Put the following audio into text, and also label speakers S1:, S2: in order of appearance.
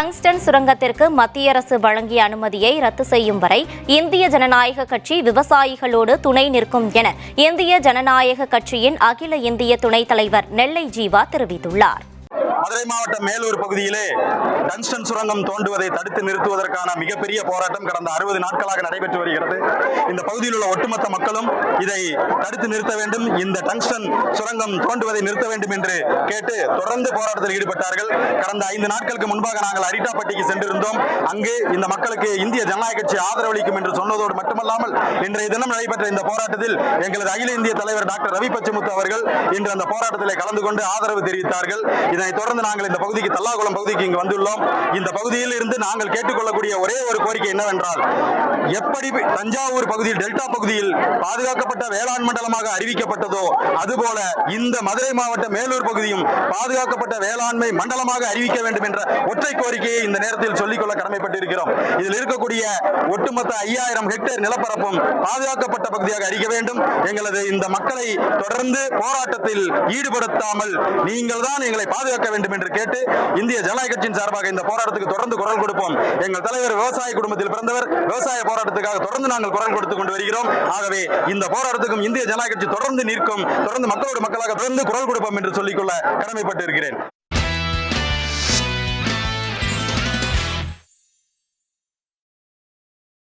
S1: Tungsten சுரங்கத்திற்கு மத்திய அரசு வழங்கிய அனுமதியை ரத்து செய்யும் வரை இந்திய ஜனநாயக கட்சி விவசாயிகளோடு துணை நிற்கும் என இந்திய ஜனநாயக கட்சியின் அகில இந்திய துணைத் தலைவர் நெல்லை ஜீவா தெரிவித்துள்ளார்.
S2: மதுரை மாவட்டம் மேலூர் பகுதியிலே டங்ஸ்டன் சுரங்கம் தோண்டுவதை தடுத்து நிறுத்துவதற்கான மிகப்பெரிய போராட்டம் கடந்த அறுபது நாட்களாக நடைபெற்று வருகிறது. இந்த பகுதியில் உள்ள ஒட்டுமொத்த மக்களும் இதை தடுத்து நிறுத்த வேண்டும். இந்த டங்ஸ்டன் சுரங்கம் தோண்டுவதை நிறுத்த வேண்டும் என்று கேட்டு தொடர்ந்து போராட்டத்தில் ஈடுபட்டார்கள். கடந்த ஐந்து நாட்களுக்கு முன்பாக நாங்கள் அரிட்டாப்பட்டிக்கு சென்றிருந்தோம். அங்கு இந்த மக்களுக்கு இந்திய ஜனநாயக கட்சி ஆதரவளிக்கும் என்று சொன்னதோடு மட்டுமல்லாமல் இன்றைய தினம் நடைபெற்ற இந்த போராட்டத்தில் எங்களது அகில இந்திய தலைவர் டாக்டர் ரவி பச்சமுத்து அவர்கள் இன்று அந்த போராட்டத்தில் கலந்து கொண்டு ஆதரவு தெரிவித்தார்கள். இதனைத் தொடர்ந்து நாங்கள் இந்த பகுதிக்கு தல்லாகுளம் பகுதிக்கு இங்கு வந்துள்ளோம். இந்த பகுதியில் இருந்து நாங்கள் கேட்டுக்கொள்ளக்கூடிய ஒரே ஒரு கோரிக்கை என்னவென்றால் எப்படி தஞ்சாவூர் பகுதியில் டெல்டா பகுதியில் பாதுகாக்கப்பட்ட வேளாண் மண்டலமாக அறிவிக்கப்பட்டதோ அதுபோல இந்த மதுரை மாவட்ட மேலூர் பகுதியும் பாதுகாக்கப்பட்ட வேளாண்மை மண்டலமாக அறிவிக்க வேண்டும் என்ற ஒற்றை கோரிக்கையை இந்த நேரத்தில் சொல்லிக்கொள்ள கடமைப்பட்டிருக்கிறோம். இதில் இருக்கக்கூடிய ஒட்டுமொத்த ஐயாயிரம் ஹெக்டேர் நிலப்பரப்பும் பாதுகாக்கப்பட்ட பகுதியாக அறிக்க வேண்டும். எங்களது இந்த மக்களை தொடர்ந்து போராட்டத்தில் ஈடுபடுத்தாமல் நீங்கள் தான் எங்களை பாதுகாக்க வேண்டும் என்று கேட்டு இந்திய ஜனநாயக கட்சியின் சார்பாக இந்த போராட்டத்துக்கு தொடர்ந்து குரல் கொடுப்போம். எங்கள் தலைவர் விவசாய குடும்பத்தில் பிறந்தவர் விவசாய போராட்டத்துக்காக தொடர்ந்து நாங்கள் குரல் கொடுத்து கொண்டு வருகிறோம். ஆகவே இந்த போராட்டத்துக்கும் இந்திய ஜனநாயக கட்சி தொடர்ந்து நிற்கும் தொடர்ந்து மக்களோடு மக்களாக தொடர்ந்து குரல் கொடுப்போம் என்று சொல்லிக்கொள்ள கடமைப்பட்டு இருக்கிறேன்